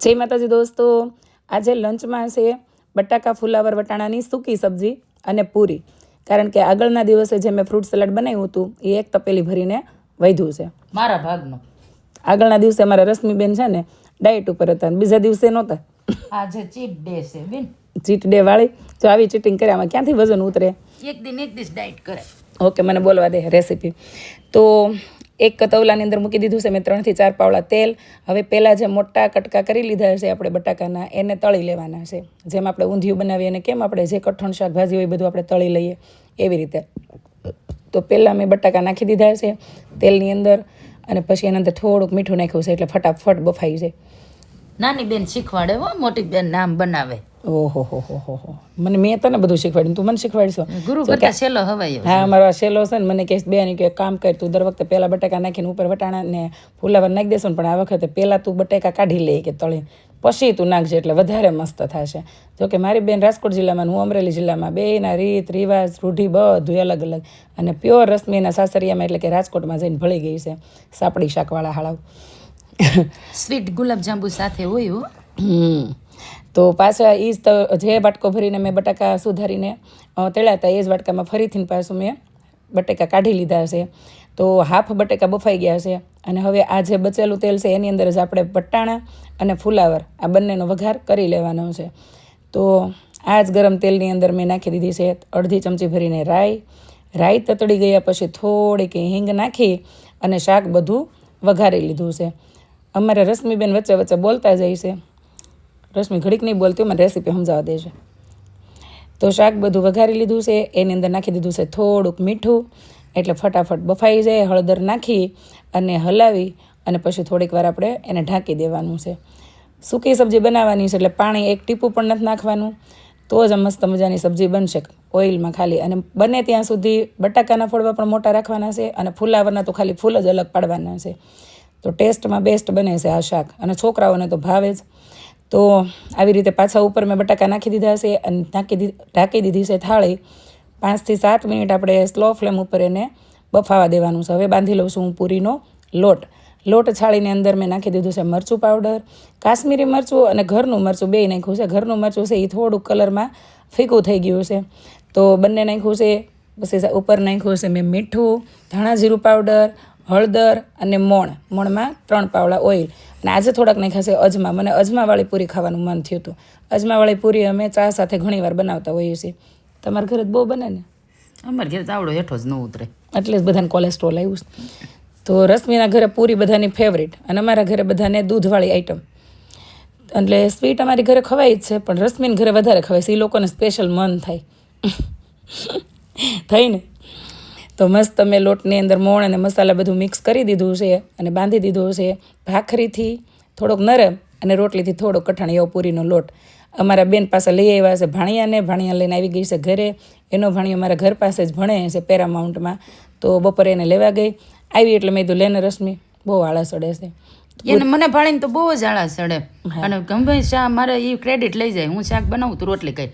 જય માતાજી દોસ્તો. આજે લંચમાં છે બટાકા ફુલાવર વટાણાની સૂકી સબ્જી અને પૂરી. કારણ કે આગળના દિવસે જે મેં ફ્રૂટ સલાડ બનાવ્યું હતું એ એક તપેલી ભરીને વધ્યું છે. મારા ભાગનો. આગળના દિવસે અમારા રશ્મિબેન છે ને ડાયટ ઉપર હતા બીજા દિવસે નહોતા. આજે ચીટ ડે છે બેન. ચીટ ડે વાળી. જો આવી ચીટિંગ કરે આમાં ક્યાંથી વજન ઉતરે? એક દિન એક દિવસ ડાયટ કરે. ઓકે મને બોલવા દે રેસીપી તો એક કતવલાની અંદર મૂકી દીધું છે. મેં ત્રણથી ચાર પાવડા તેલ. હવે પહેલાં જે મોટા કટકા કરી લીધા છે આપણે બટાકાના, એને તળી લેવાના છે. જેમ આપણે ઊંધિયું બનાવીએ અને કેમ આપણે જે કઠણ શાકભાજી હોય બધું આપણે તળી લઈએ એવી રીતે. તો પહેલાં મેં બટાકા નાખી દીધા છે તેલની અંદર અને પછી એના અંદર થોડુંક મીઠું નાખ્યું છે એટલે ફટાફટ બફાઈ જાય. નાની બેન શીખવાડે હો, મોટી બેન નામ બનાવે. ઓહો હો હો હો હો. મને મેં તને બધું શીખવાડ્યું તું મને શીખવાડશો. ગુરુ કરતા છેલ્લો હવાયો હા મારો આ શેલો છે ને મને કહેશ બેન કે કામ કર તું દર વખતે પહેલા બટાકા નાખીને ઉપર વટાણા ને ફૂલાવર નાખી દેશો પણ આ વખતે પહેલા તું બટાકા કાઢી લે કે તળી. પછી તું નાખજે એટલે વધારે મસ્ત થશે. જો કે મારી બેન રાજકોટ જિલ્લામાં હું અમરેલી જિલ્લામાં બેના રીત રિવાજ રૂઢી બધું અલગ અલગ. અને પ્યોર રશ્મિના સાસરિયામાં એટલે કે રાજકોટમાં જઈને ભળી ગઈ છે સાપડી શાકવાળા હાળાવ. સ્વીટ ગુલાબજાંબુ સાથે હોય હમ. તો પાછા એ જ જે વાટકો ભરીને મેં બટાકા સુધારીને તળ્યા હતા એ જ વાટકામાં ફરીથી પાછું મેં બટાકા કાઢી લીધા છે. તો હાફ બટેકા બફાઈ ગયા છે અને હવે આ જે બચેલું તેલ છે એની અંદર જ આપણે પટાણા અને ફુલાવર આ બંનેનો વઘાર કરી લેવાનો છે. તો આ જ ગરમ તેલની અંદર મેં નાખી દીધી છે અડધી ચમચી ભરીને રાઈ. રાઈ તતડી ગયા પછી થોડીક હિંગ નાખી અને શાક બધું વઘારી લીધું છે. અમારે રશ્મિબેન વચ્ચે વચ્ચે બોલતા જાય છે. રશ્મિ ઘડીક નહીં બોલતી મને રેસીપી સમજાવવા છે તો શાક બધું વઘારી લીધું છે, એની અંદર નાખી દીધું છે થોડુંક મીઠું, એટલે ફટાફટ બફાઈ જાય, હળદર નાખી અને હલાવી અને પછી થોડીક વાર આપણે એને ઢાંકી દેવાનું છે. સૂકી સબ્જી બનાવવાની છે, એટલે પાણી એક ટીપું પણ નથી નાખવાનું. તો જ મસ્ત મજાની સબ્જી બનશે, ઓઇલમાં ખાલી. અને બને ત્યાં સુધી બટાકાના ફોડવા પણ મોટા રાખવાના છે અને ફૂલાવરના તો ખાલી ફૂલ જ અલગ પાડવાના છે. તો ટેસ્ટમાં બેસ્ટ બને છે આ શાક. અને છોકરાઓને તો ભાવે જ. તો આવી રીતે પાછા ઉપર મેં બટાકા નાખી દીધા છે અને નાખી દીધી ઢાંકી દીધી છે થાળી. પાંચથી સાત મિનિટ આપણે સ્લો ફ્લેમ ઉપર એને બફાવા દેવાનું છે. હવે બાંધી લઉં છું હું પૂરીનો લોટ. લોટ છાળીને અંદર મેં નાખી દીધું છે મરચું પાવડર કાશ્મીરી મરચું અને ઘરનું મરચું બેય નાખ્યું છે. ઘરનું મરચું છે એ થોડુંક કલરમાં ફીકું થઈ ગયું છે. તો બંને નાખ્યું છે, પછી ઉપર નાખ્યું છે મેં મીઠું, ધાણા જીરું પાવડર હળદર અને મોણ. મોણમાં ત્રણ પાવડા ઓઇલ. અને આજે થોડાક નાખ્યા છે અજમા. મને અજમાવાળી પૂરી ખાવાનું મન થયું હતું. અજમાવાળી પૂરી અમે ચા સાથે ઘણીવાર બનાવતા હોઈએ છીએ. તમારા ઘરે જ બહુ બને ને? અમારા ઘરે તાવડો આવડો હેઠો જ ન ઉતરે. એટલે જ બધાને કોલેસ્ટ્રોલ આવ્યું છે. તો રશ્મિના ઘરે પૂરી બધાની ફેવરિટ અને અમારા ઘરે બધાને દૂધવાળી આઈટમ એટલે સ્વીટ અમારી ઘરે ખવાય જ છે પણ રશ્મિન ઘરે વધારે ખવાય છે. એ લોકોને સ્પેશિયલ મન થાય. થઈ ને? તો મસ્ત મેં લોટની અંદર મોણ અને મસાલા બધું મિક્સ કરી દીધું છે અને બાંધી દીધું છે ભાખરીથી થોડોક નરમ અને રોટલીથી થોડોક કઠણ એવો પૂરીનો લોટ. અમારા બેન પાસે લઈ આવ્યા છે ભાણિયાને. ભાણિયા લઈને આવી ગઈ છે ઘરે. એનો ભાણિયો મારા ઘર પાસે જ ભણે છે પેરામાઉન્ટમાં. તો બપોરે એને લેવા ગઈ. આવી એટલે મેં કીધું લેને રશ્મિ બહુ આળસ અડે છે. એને મને ભાણીને તો બહુ જ આળા અડે અને ગમે શા મારે એ ક્રેડિટ લઈ જાય. હું શાક બનાવું તો રોટલી કઈ.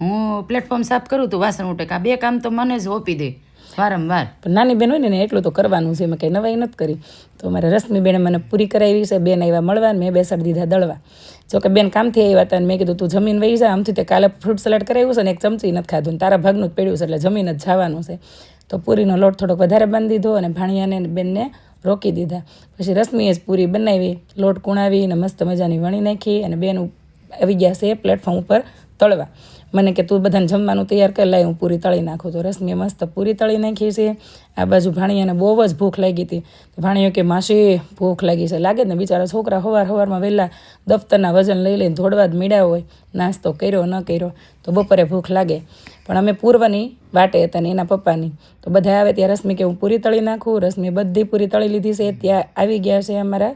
હું પ્લેટફોર્મ સાફ કરું તો વાસણ ઉઠે આ બે કામ તો મને જ ઓપી દે. વારંવાર. પણ નાની બેન હોય ને એટલું તો કરવાનું છે મેં કંઈ નવાઈ નથી કરી. તો મારે રશ્મિ બેને મને પૂરી કરાવી છે, બેન આવ્યા મળવા મેં બેસાડી દીધા દળવા. જોકે બેન કામથી આવ્યા હતા અને મેં કીધું, તું જમીન વહી જા, આમથી તે કાલે ફ્રૂટ સલાડ કરાવ્યું છે ને એક ચમચી નથી ખાધું તારા ભાગનું જ પડ્યું છે, એટલે જમીન જ જવાનું છે. તો પૂરીનો લોટ થોડોક વધારે બાંધી દીધો અને ભાણિયાને બેનને રોકી દીધા. પછી રશ્મિએ જ પૂરી બનાવી, લોટ કુણાવી અને મસ્ત મજાની વણી નાખી અને બેન આવી ગયા છે પ્લેટફોર્મ ઉપર તળવા. મને કે તું બધાને જમવાનું તૈયાર કરી લાવી હું પૂરી તળી નાખું. તો રશ્મિએ મસ્ત પૂરી તળી નાખી છે. આ બાજુ ભાણીયાને બહુ જ ભૂખ લાગી હતી. તો ભાણીઓ કે, માસી, ભૂખ લાગી છે. લાગે ને બિચારા છોકરા સવાર હવારમાં વહેલા દફતરના વજન લઈ લઈને ધોડવા જ મીડ્યા હોય. નાસ્તો કર્યો, ન કર્યો, તો બપોરે ભૂખ લાગે. પણ અમે પૂર્વની વાટે હતા ને એના પપ્પાની. તો બધા આવે ત્યાં રશ્મિ કે, હું પૂરી તળી નાખું. રશ્મિ બધી પૂરી તળી લીધી છે. ત્યાં આવી ગયા છે અમારા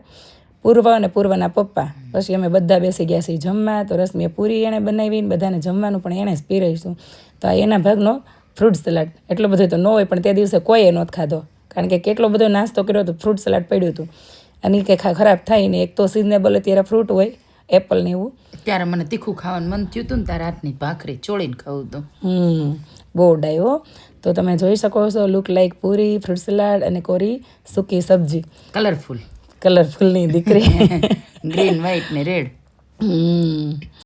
પૂર્વ અને પૂર્વના પપ્પા. પછી અમે બધા બેસી ગયા છીએ જમવા તો રસમીએ પૂરી એણે બનાવીને બધાને જમવાનું પણ એણે જ પીરહીશું તો આ એના ભાગનો ફ્રૂટ સલાડ. એટલો બધો તો ન હોય પણ તે દિવસે કોઈએ નહોતો ખાધો. કારણ કે કેટલો બધો નાસ્તો કર્યો તો ફ્રૂટ સલાડ પડ્યું હતું. અને કે ખરાબ થાય ને એક તો સિઝનેબલ અત્યારે ફ્રૂટ હોય એપલ ને એવું. ત્યારે મને તીખું ખાવાનું મન થયું હતું ને તારા હાથની ભાખરી ચોળીને ખાવું તો હમ બહુ ડાયો તો તમે જોઈ શકો છો લુક લાઈક પૂરી ફ્રૂટ સલાડ અને કોરી સૂકી સબ્જી. કલરફુલ કલરફુલની દીકરી. ગ્રીન વ્હાઈટ ને રેડ હમ.